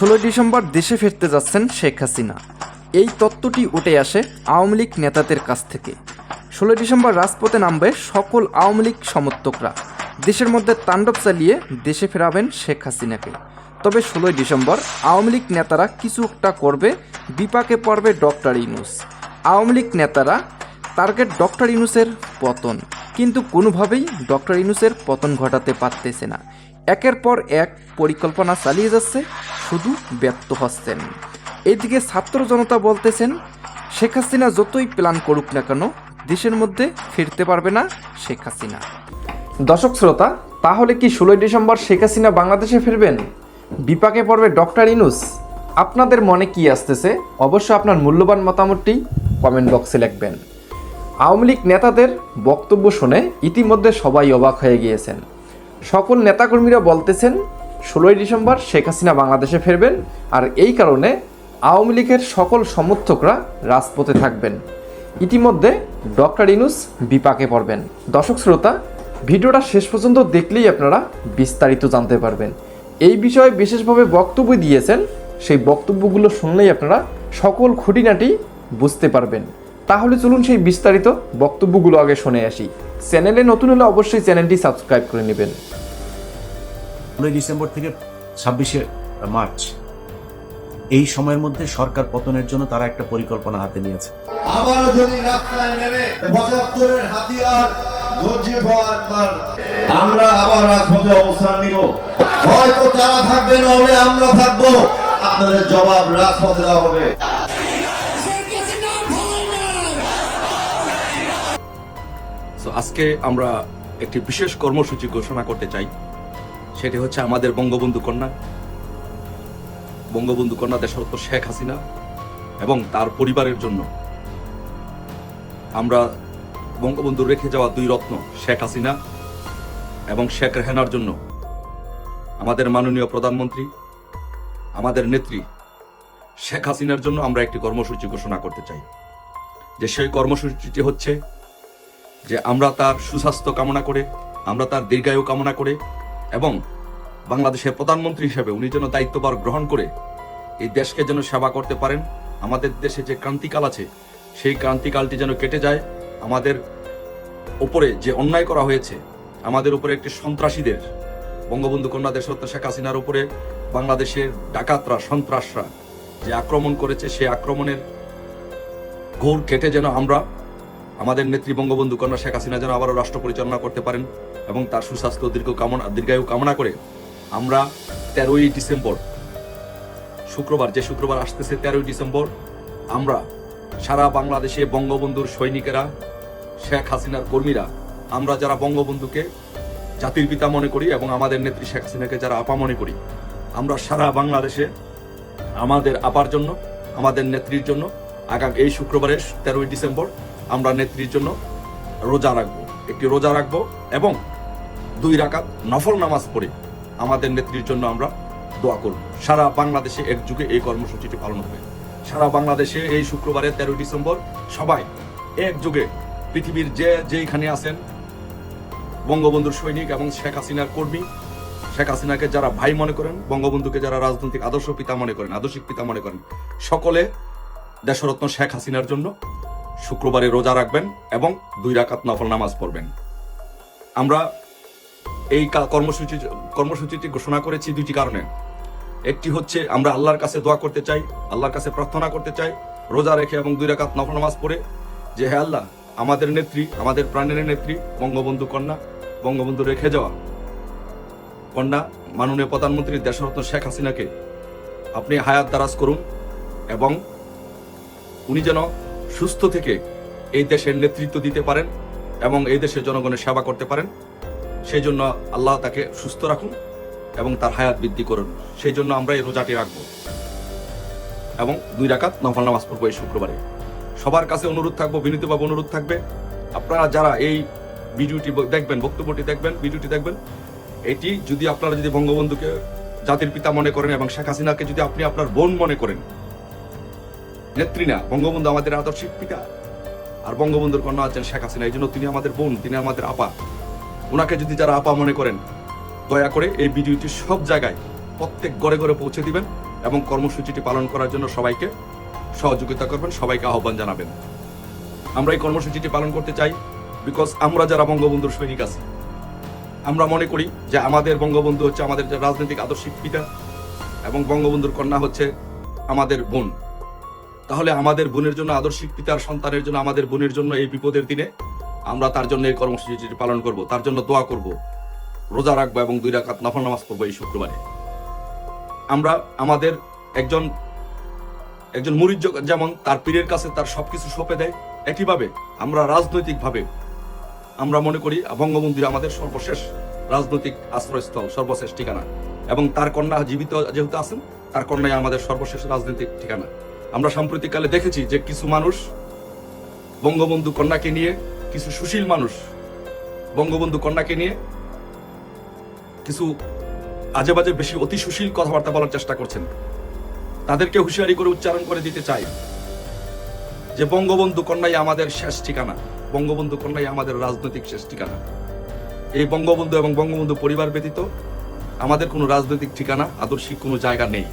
ষোলোই ডিসেম্বর দেশে ফিরতে যাচ্ছেন শেখ হাসিনা। এই তত্ত্বটি উঠে আসে আওয়ামী লীগ নেতাদের কাছ থেকে। ষোলোই ডিসেম্বর রাজপথে নামবে সকল আওয়ামী লীগ সমর্থকরা। দেশের মধ্যে তাণ্ডব চালিয়ে দেশে ফেরাবেন শেখ হাসিনাকে। তবে ষোলোই ডিসেম্বর আওয়ামী লীগ নেতারা কিছু একটা করবে, বিপাকে পড়বে ডক্টর ইনুস আওয়ামী লীগ নেতারা টার্গেট ডক্টর ইনুসের পতন। কিন্তু কোনোভাবেই ডক্টর ইনুসের পতন ঘটাতে পারতেছে না। একের পর এক পরিকল্পনা চালিয়ে যাচ্ছে শুধু ব্যর্থ হচ্ছেন। এদিকে ছাত্র জনতা বলতেছেন, শেখ হাসিনা যতই প্ল্যান করুক না কেন, দেশের মধ্যে ফিরতে পারবে না শেখ হাসিনা। দর্শক শ্রোতা, তাহলে কি ষোলোই ডিসেম্বর শেখ হাসিনা বাংলাদেশে ফিরবেন? বিপাকে পড়বে ডক্টর ইনুস। আপনাদের মনে কি আসতেছে? অবশ্য আপনার মূল্যবান মতামতটি কমেন্ট বক্সে লিখবেন। আওয়ামী লীগ নেতাদের বক্তব্য শুনে ইতিমধ্যে সবাই অবাক হয়ে গিয়েছেন। সকল নেতাকর্মীরা বলতেছেন ষোলোই ডিসেম্বর শেখ হাসিনা বাংলাদেশে ফিরবেন আর এই কারণে আওয়ামী লীগের সকল সমর্থকরা রাজপথে থাকবেন। ইতিমধ্যে ডক্টর ইনুস বিপাকে পড়বেন। দর্শক শ্রোতা, ভিডিওটা শেষ পর্যন্ত দেখলেই আপনারা বিস্তারিত জানতে পারবেন। এই বিষয়ে বিশেষভাবে বক্তব্য দিয়েছেন, সেই বক্তব্যগুলো শুনলেই আপনারা সকল খুঁটিনাটি বুঝতে পারবেন। তাহলে চলুন সেই বিস্তারিত বক্তব্যগুলো আগে শুনে আসি। চ্যানেলে নতুন হলে অবশ্যই চ্যানেলটি সাবস্ক্রাইব করে নেবেন। ষোলোই ডিসেম্বর থেকে ছাব্বিশে মার্চ। এই সময়ের মধ্যে সরকার পতনের জন্য তারা একটা পরিকল্পনা হাতে নিয়েছে। আবার যদি রাস্তায় নেমে পঁচাত্তরের হাতিয়ার আমরা আবার রাজপথে অবস্থান নিব। হয়তো তারা থাকবে নহলে আমরা থাকব। আপনাদের জবাব রাজপথে দেওয়া হবে। আজকে আমরা একটি বিশেষ কর্মসূচি ঘোষণা করতে চাই। সেটি হচ্ছে আমাদের বঙ্গবন্ধু কন্যা। বঙ্গবন্ধু কন্যা দেশরত্ন শেখ হাসিনা এবং তার পরিবারের জন্য আমরা বঙ্গবন্ধু রেখে যাওয়া দুই রত্ন শেখ হাসিনা এবং শেখ রেহানার জন্য আমাদের মাননীয় প্রধানমন্ত্রী, আমাদের নেত্রী শেখ হাসিনার জন্য আমরা একটি কর্মসূচি ঘোষণা করতে চাই। যে সেই কর্মসূচিটি হচ্ছে যে আমরা তার সুস্বাস্থ্য কামনা করে, আমরা তার দীর্ঘায়ু কামনা করে এবং বাংলাদেশের প্রধানমন্ত্রী হিসেবে উনি যেন দায়িত্বভার গ্রহণ করে এই দেশকে যেন সেবা করতে পারেন, আমাদের দেশে যে ক্রান্তিকাল আছে, সেই ক্রান্তিকালটি যেন কেটে যায়, আমাদের উপরে যে অন্যায় করা হয়েছে, আমাদের উপরে একটি সন্ত্রাসীদের, বঙ্গবন্ধু কন্যা দেশরত্ন শেখ হাসিনার উপরে বাংলাদেশের ডাকাতরা, সন্ত্রাসরা যে আক্রমণ করেছে, সেই আক্রমণের ঘোর কেটে যেন আমরা আমাদের নেত্রী বঙ্গবন্ধু কন্যা শেখ হাসিনা যেন আবারও রাষ্ট্র পরিচালনা করতে পারেন এবং তার সুস্বাস্থ্য দীর্ঘ কামনা দীর্ঘায়ু কামনা করে আমরা তেরোই ডিসেম্বর, শুক্রবার, যে শুক্রবার আসতেছে তেরোই ডিসেম্বর, আমরা সারা বাংলাদেশে বঙ্গবন্ধুর সৈনিকেরা, শেখ হাসিনার কর্মীরা, আমরা যারা বঙ্গবন্ধুকে জাতির পিতা মনে করি এবং আমাদের নেত্রী শেখ হাসিনাকে যারা আপা মনে করি, আমরা সারা বাংলাদেশে আমাদের আপার জন্য, আমাদের নেত্রীর জন্য আগামী এই শুক্রবারের তেরোই ডিসেম্বর আমরা নেত্রীর জন্য রোজা রাখব। একটি রোজা রাখব এবং দুই রাকাত নফল নামাজ পড়ে আমাদের নেত্রীর জন্য আমরা দোয়া করব। সারা বাংলাদেশে এক যুগে এই কর্মসূচিটি পালন হবে। সারা বাংলাদেশে এই শুক্রবারের তেরোই ডিসেম্বর সবাই এক যুগে পৃথিবীর যে যেইখানে আছেন, বঙ্গবন্ধুর সৈনিক এবং শেখ হাসিনার কর্মী, শেখ হাসিনাকে যারা ভাই মনে করেন, বঙ্গবন্ধুকে যারা রাজনৈতিক আদর্শ পিতা মনে করেন, আদর্শিক পিতা মনে করেন, সকলে দেশরত্ন শেখ হাসিনার জন্য শুক্রবারে রোজা রাখবেন এবং দুই রাকাত নফল নামাজ পড়বেন। আমরা এই কর্মসূচি কর্মসূচিটি ঘোষণা করেছি দুইটি কারণে। একটি হচ্ছে আমরা আল্লাহর কাছে দোয়া করতে চাই, আল্লাহর কাছে প্রার্থনা করতে চাই, রোজা রেখে এবং দুই রাকাত নফল নামাজ পড়ে যে, হে আল্লাহ, আমাদের নেত্রী, আমাদের প্রাণের নেত্রী, বঙ্গবন্ধু কন্যা, বঙ্গবন্ধু রেখে যাওয়া। কন্যা, মাননীয় প্রধানমন্ত্রী দেশরত্ন শেখ হাসিনাকে আপনি হায়াত দারাজ করুন এবং উনি যেন সুস্থ থেকে এই দেশের নেতৃত্ব দিতে পারেন এবং এই দেশের জনগণের সেবা করতে পারেন। সেই জন্য আল্লাহ তাকে সুস্থ রাখুন এবং তার হায়াত বৃদ্ধি করুন। সেই জন্য আমরা এই রোজাটি রাখব এবং দুই রাকাত নফল নামাজ পড়ব এই শুক্রবারে। সবার কাছে অনুরোধ থাকব, বিনীতভাবে অনুরোধ থাকবে। আপনারা যারা এই ভিডিওটি দেখবেন, বক্তব্যটি দেখবেন, ভিডিওটি দেখবেন, এটি যদি আপনারা যদি বঙ্গবন্ধুকে জাতির পিতা মনে করেন এবং শেখ হাসিনাকে যদি আপনি আপনার বোন মনে করেন নেত্রী না, বঙ্গবন্ধু আমাদের আদর্শিক পিতা। আর বঙ্গবন্ধুর কন্যা আছেন শেখ হাসিনা, এই জন্য তিনি আমাদের বোন, তিনি আমাদের আপা। ওনাকে যদি যারা আপা মনে করেন, দয়া করে এই ভিডিওটি সব জায়গায়, প্রত্যেক ঘরে ঘরে পৌঁছে দিবেন এবং কর্মসূচিটি পালন করার জন্য সবাইকে সহযোগিতা করবেন, সবাইকে আহ্বান জানাবেন। আমরা এই কর্মসূচিটি পালন করতে চাই বিকজ আমরা যারা বঙ্গবন্ধুর সৈনিক আছি। আমরা মনে করি যে আমাদের বঙ্গবন্ধু হচ্ছে আমাদের রাজনৈতিক আদর্শিক পিতা এবং বঙ্গবন্ধুর কন্যা হচ্ছে আমাদের বোন। তাহলে আমাদের বোনের জন্য, আদর্শিক পিতার সন্তানের জন্য, আমাদের বোনের জন্য এই বিপদের দিনে আমরা তার জন্য এই কর্মসূচিটি পালন করব। তার জন্য দোয়া করব। রোজা রাখব এবং দুই রাকাত নফল নামাজ পড়ব এই শুক্রবারে। আমরা, আমাদের একজন একজন মুরিদ যেমন তার পীরের কাছে তার সবকিছু সঁপে দেয়, একইভাবে আমরা রাজনৈতিকভাবে আমরা মনে করি বঙ্গবন্ধু আমাদের সর্বশেষ রাজনৈতিক আশ্রয়স্থল, সর্বশেষ ঠিকানা। এবং তার কন্যা জীবিত যেহেতু আছেন, তার কন্যাই আমাদের সর্বশেষ রাজনৈতিক ঠিকানা। আমরা সাম্প্রতিককালে দেখেছি যে কিছু মানুষ বঙ্গবন্ধু কন্যাকে নিয়ে, কিছু সুশীল মানুষ বঙ্গবন্ধু কন্যাকে নিয়ে কিছু আজে বাজে বেশি অতি সুশীল কথাবার্তা বলার চেষ্টা করছেন। তাদেরকে হুঁশিয়ারি করে উচ্চারণ করে দিতে চাই যে বঙ্গবন্ধু কন্যাই আমাদের শেষ ঠিকানা, বঙ্গবন্ধু কন্যাই আমাদের রাজনৈতিক শেষ ঠিকানা। এই বঙ্গবন্ধু এবং বঙ্গবন্ধু পরিবার ব্যতীত আমাদের কোনো রাজনৈতিক ঠিকানা, আদর্শিক কোনো জায়গা নেই।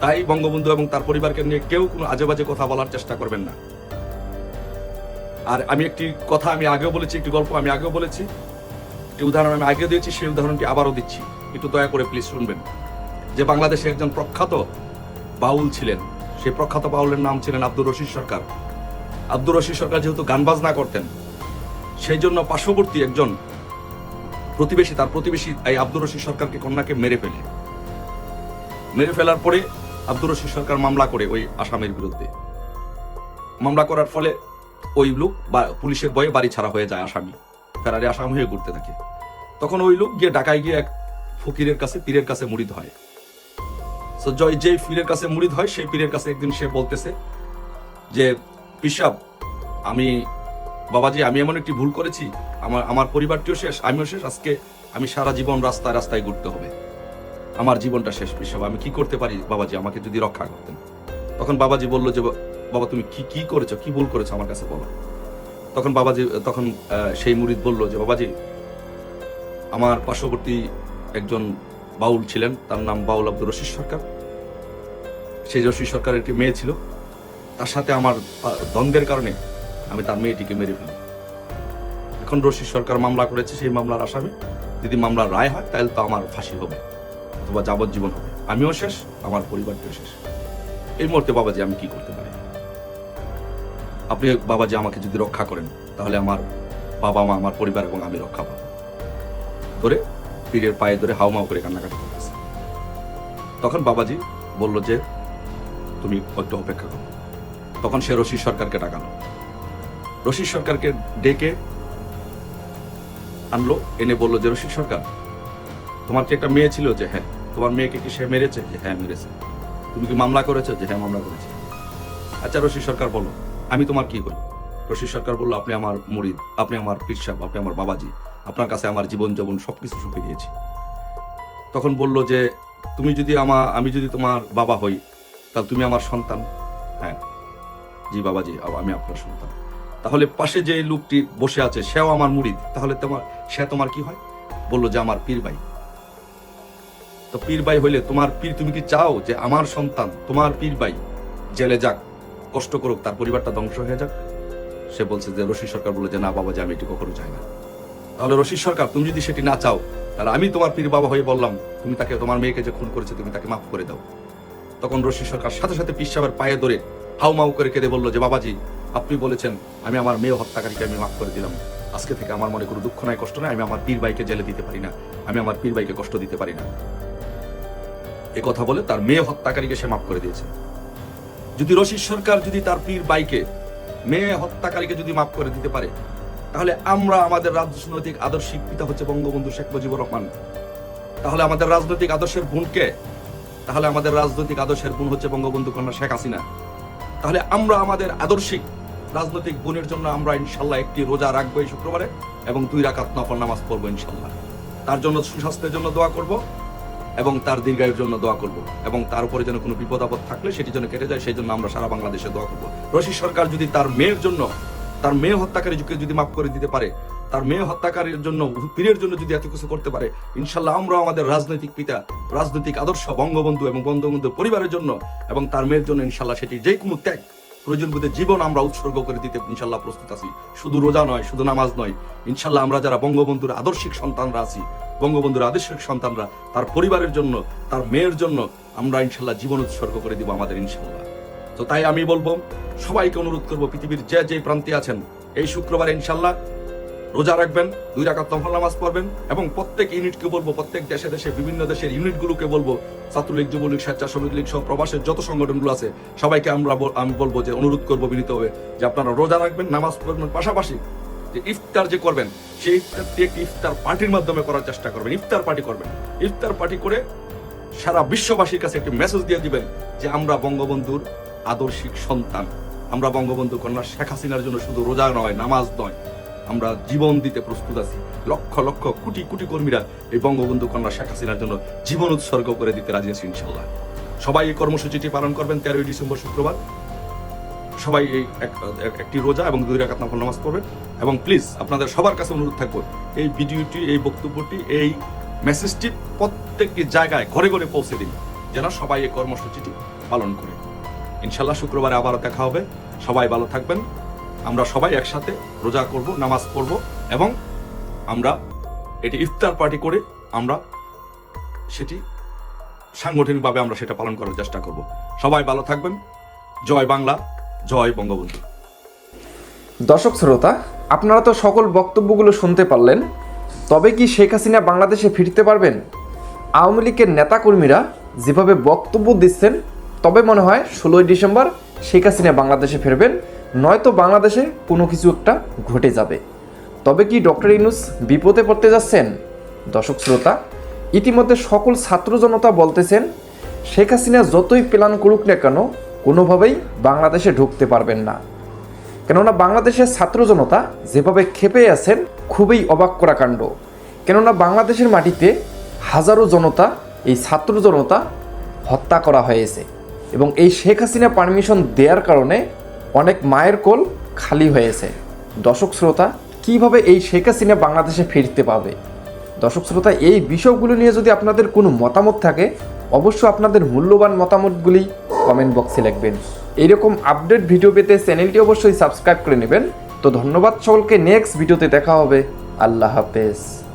তাই বঙ্গবন্ধু এবং তার পরিবারকে নিয়ে কেউ কোনো আজে বাজে কথা বলার চেষ্টা করবেন না। আর আমি একটি কথা আমি আগেও বলেছি, একটি গল্প আমি আগেও বলেছি, একটি উদাহরণ আমি আগে দিয়েছি, সেই উদাহরণটি আবারও দিচ্ছি। একটু দয়া করে প্লিজ শুনবেন। যে বাংলাদেশে একজন প্রখ্যাত বাউল ছিলেন, সেই প্রখ্যাত বাউলের নাম ছিলেন আব্দুর রশিদ সরকার। আব্দুর রশিদ সরকার যেহেতু গান বাজনা করতেন, সেই জন্য পার্শ্ববর্তী একজন প্রতিবেশী, তার প্রতিবেশী এই আব্দুর রশিদ সরকারকে কন্যাকে মেরে ফেলে। মেরে ফেলার পরে আব্দুর রশিদ সরকার মামলা করে ওই আসামের বিরুদ্ধে। মামলা করার ফলে ওই লোক বা পুলিশের ভয়ে বাড়ি ছাড়া হয়ে যায় আসামি। ফেরারি আসাম হয়ে ঘুরতে থাকে। তখন ওই লোক গিয়ে ঢাকায় গিয়ে এক ফকিরের কাছে, পীরের কাছে মুড়িদ হয়। তো জয় যে পীরের কাছে মুড়িদ হয়, সেই পীরের কাছে একদিন সে বলতেছে যে, পিসাব, আমি, বাবাজি, আমি এমন একটি ভুল করেছি। আমার আমার পরিবারটিও শেষ, আমিও শেষ। আজকে আমি সারা জীবন রাস্তায় রাস্তায় ঘুরতে হবে। আমার জীবনটা শেষ পিসাব আমি কি করতে পারি, বাবাজি, আমাকে যদি রক্ষা করতেন? তখন বাবাজি বলল যে, বাবা, তুমি কি কি করেছ, কি ভুল করেছ আমার কাছে বলো। তখন বাবাজি, তখন সেই মুরিদ বলল যে, বাবাজি, আমার পার্শ্ববর্তী একজন বাউল ছিলেন, তার নাম বাউল আব্দুর রশিদ সরকার। সেই রশিদ সরকারের একটি মেয়ে ছিল, তার সাথে আমার দ্বন্দ্বের কারণে আমি তার মেয়েটিকে মেরে ফেলি। এখন রশিদ সরকার মামলা করেছে, সেই মামলার আসামি। যদি মামলার রায় হয়, তাহলে তো আমার ফাঁসি হবে। অথবা যাবজ্জীবন হবে। আমিও শেষ, আমার পরিবারটিও শেষ। এই মুহূর্তে বাবাজি, আমি কি করতে পারি? আপনি বাবাজি আমাকে যদি রক্ষা করেন, তাহলে আমার বাবা, মা, আমার পরিবার এবং আমি রক্ষা পাবো। ধরে পীরের পায়ে ধরে হাউমাউ করে কান্নাকাটি করতেছে। তখন বাবাজি বলল যে, তুমি একটু অপেক্ষা করো। তখন সে রশিদ সরকারকে ডাকালো। রশিদ সরকারকে ডেকে আনলো, এনে বলল যে, রশিদ সরকার, তোমার কি একটা মেয়ে ছিল যে হ্যাঁ তোমার মেয়েকে কি সে মেরেছে? যে হ্যাঁ মেরেছে। তুমি কি মামলা করেছ? যে হ্যাঁ মামলা করেছি। আচ্ছা রশিদ সরকার, বলো। আমি তোমার কি করি? রশিদ সরকার বলল, আপনি আমার মুরিদ, আপনি আমার পিসাব আপনি আমার বাবাজি। আপনার কাছে আমার জীবন যৌবন সবকিছু সঁপে দিয়েছি। তখন বলল যে, তুমি যদি আমার আমি যদি তোমার বাবা হই তাহলে তুমি আমার সন্তান? হ্যাঁ। জি বাবাজি আমি আপনার সন্তান। তাহলে পাশে যে লোকটি বসে আছে, সেও আমার মুরিদ। তাহলে তোমার, সে তোমার কি হয়? বলল যে, আমার পীর ভাই। তো পীর ভাই হইলে তোমার পীর তুমি কি চাও যে আমার সন্তান তোমার পীর ভাই জেলে যাক, কষ্ট করুক, তার পরিবারটা ধ্বংস হয়ে যাক? সে বলছে যে রশিদ সরকার বলে যে, না বাবা যে আমি এটি কখনো চাই না। তাহলে রশিদ সরকার, তুমি যদি সেটি না চাও, তাহলে আমি তোমার পীর বাবা হয়ে বললাম, তুমি তাকে, তোমার মেয়েকে যে খুন করেছে, তুমি তাকে মাফ করে দাও। তখন রশিদ সরকার সাথে সাথে পিসাবের পায়ে ধরে হাউ মাউ করে কেঁদে বলল যে, বাবাজি, আপনি বলেছেন আমি আমার মেয়ে হত্যাকারীকে আমি মাফ করে দিলাম। আজকে থেকে আমার মনে কোনো দুঃখ নাই, কষ্ট নাই, আমি আমার পীর ভাইকে জেলে দিতে পারি না। আমি আমার পীর ভাইকে কষ্ট দিতে পারি না। এ কথা বলে তার মেয়ে হত্যাকারীকে সে মাফ করে দিয়েছে। যদি রশিদ সরকার যদি তার পীর বাইকে মেয়ে হত্যাকারীকে যদি মাফ করে দিতে পারে, তাহলে আমরা আমাদের রাজনৈতিক আদর্শিক পিতা হচ্ছে বঙ্গবন্ধু শেখ মুজিবুর রহমান। তাহলে আমাদের রাজনৈতিক আদর্শের বোনকে তাহলে আমাদের রাজনৈতিক আদর্শের বোন হচ্ছে বঙ্গবন্ধু কন্যা শেখ হাসিনা। তাহলে আমরা আমাদের আদর্শিক রাজনৈতিক বোনের জন্য আমরা ইনশাল্লাহ একটি রোজা রাখব এই শুক্রবারে এবং দুই রাকাত নফল নামাজ পড়ব ইনশাল্লাহ। তার জন্য সুস্বাস্থ্যের জন্য দোয়া করব। এবং তার দীর্ঘায়ুর জন্য দোয়া করব এবং তার উপরে যেন কোনো বিপদ আপদ থাকলে সেটি যেন কেটে যায়, সেই জন্য আমরা সারা বাংলাদেশে দোয়া করব। রশিদ সরকার যদি তার মেয়ের জন্য, তার মেয়ে হত্যাকারীকে যদি মাফ করে দিতে পারে, তার মেয়ে হত্যাকারীর জন্য, পীরের জন্য যদি এত কিছু করতে পারে, ইনশাল্লাহ আমরা আমাদের রাজনৈতিক পিতা, রাজনৈতিক আদর্শ, বঙ্গবন্ধু এবং বঙ্গবন্ধু পরিবারের জন্য এবং তার মেয়ের জন্য ইনশাল্লাহ সেটি যে কোনো ত্যাগ প্রয়োজন বোধে জীবন আমরা উৎসর্গ করে দিতে ইনশাল্লাহ প্রস্তুত আছি। শুধু রোজা নয়, শুধু নামাজ নয়। ইনশাল্লাহ আমরা যারা বঙ্গবন্ধুর আদর্শিক সন্তানরা আছি, বঙ্গবন্ধুর আদর্শিক সন্তানরা, তার পরিবারের জন্য, তার মেয়ের জন্য আমরা ইনশাল্লাহ জীবন উৎসর্গ করে দিব আমাদের ইনশাল্লাহ। তো তাই আমি বলব, সবাইকে অনুরোধ করব পৃথিবীর যে যে প্রান্তে আছেন, এই শুক্রবার ইনশাল্লাহ রোজা রাখবেন, দুই রাকাত নফল নামাজ পড়বেন এবং প্রত্যেক ইউনিটকে বলব, প্রত্যেক দেশে দেশে, বিভিন্ন দেশের ইউনিটগুলোকে বলব, ছাত্রলীগ, যুবলীগ, স্বেচ্ছাসেবক লীগ সহ প্রবাসের যত সংগঠনগুলো আছে, সবাইকে আমরা আমি বলব যে অনুরোধ করব বিনীতভাবে যে আপনারা রোজা রাখবেন, নামাজ পড়বেন। পাশাপাশি যে ইফতার যে করবেন, সেই ইফতারটি একটি ইফতার পার্টির মাধ্যমে করার চেষ্টা করবেন। ইফতার পার্টি করবেন। ইফতার পার্টি করে সারা বিশ্ববাসীর কাছে একটি মেসেজ দিয়ে দিবেন যে আমরা বঙ্গবন্ধুর আদর্শিক সন্তান। আমরা বঙ্গবন্ধু কন্যা শেখ হাসিনার জন্য শুধু রোজা নয়, নামাজ নয় আমরা জীবন দিতে প্রস্তুত আছি। লক্ষ লক্ষ কোটি কোটি কর্মীরা এই বঙ্গবন্ধু কন্যা শেখ হাসিনার জন্য জীবন উৎসর্গ করে দিতে রাজি আছি ইনশাল্লাহ সবাই এই কর্মসূচিটি পালন করবেন তেরোই ডিসেম্বর শুক্রবার। সবাই এই এক- এক- একটি রোজা এবং দুই রাকাত নফল নামাজ পড়বেন এবং প্লিজ আপনাদের সবার কাছে অনুরোধ থাকব, এই ভিডিওটি, এই বক্তব্যটি, এই মেসেজটি প্রত্যেকটি জায়গায় ঘরে ঘরে পৌঁছে দিন, যেন সবাই এই কর্মসূচিটি পালন করে। ইনশাল্লাহ শুক্রবারে আবারও দেখা হবে। সবাই ভালো থাকবেন। আমরা সবাই একসাথে রোজা করব, নামাজ পড়ব এবং আমরা এটি ইফতার পার্টি করে আমরা সেটি সাংগঠনিকভাবে আমরা সেটা পালন করার চেষ্টা করব। সবাই ভালো থাকবেন। জয় বাংলা, জয় বঙ্গবন্ধু। দর্শক শ্রোতা, আপনারা তো সকল বক্তব্যগুলো শুনতে পারলেন, তবে কি শেখ হাসিনা বাংলাদেশে ফিরতে পারবেন? আওয়ামী লীগের নেতাকর্মীরা যেভাবে বক্তব্য দিচ্ছেন, তবে মনে হয় ষোলোই ডিসেম্বর শেখ হাসিনা বাংলাদেশে ফিরবেন। নয়তো বাংলাদেশে কোনো কিছু একটা ঘটে যাবে। তবে কি ডক্টর ইনুস বিপদে পড়তে যাচ্ছেন? দর্শক শ্রোতা, ইতিমধ্যে সকল ছাত্র জনতা বলতেছেন, শেখ হাসিনা যতই প্ল্যান করুক না কেন, কোনোভাবেই বাংলাদেশে ঢুকতে পারবেন না। কেননা বাংলাদেশের ছাত্র জনতা যেভাবে ক্ষেপে আছেন, খুবই অবাক করা কাণ্ড। কেননা বাংলাদেশের মাটিতে হাজারো জনতা, এই ছাত্র জনতা হত্যা করা হয়েছে। এবং এই শেখ হাসিনা পারমিশন দেওয়ার কারণে অনেক মায়ের কোল খালি হয়েছে। দর্শক শ্রোতা, কীভাবে এই শেখ হাসিনা বাংলাদেশে ফিরতে পাবে? দর্শক শ্রোতা, এই বিষয়গুলো নিয়ে যদি আপনাদের কোনো মতামত থাকে, অবশ্যই আপনাদের মূল্যবান মতামতগুলি কমেন্ট বক্সে লিখবেন। এইরকম আপডেট ভিডিও পেতে চ্যানেলটি অবশ্যই সাবস্ক্রাইব করে নেবেন। তো ধন্যবাদ সকলকে নেক্সট ভিডিওতে দেখা হবে। আল্লাহ হাফেজ।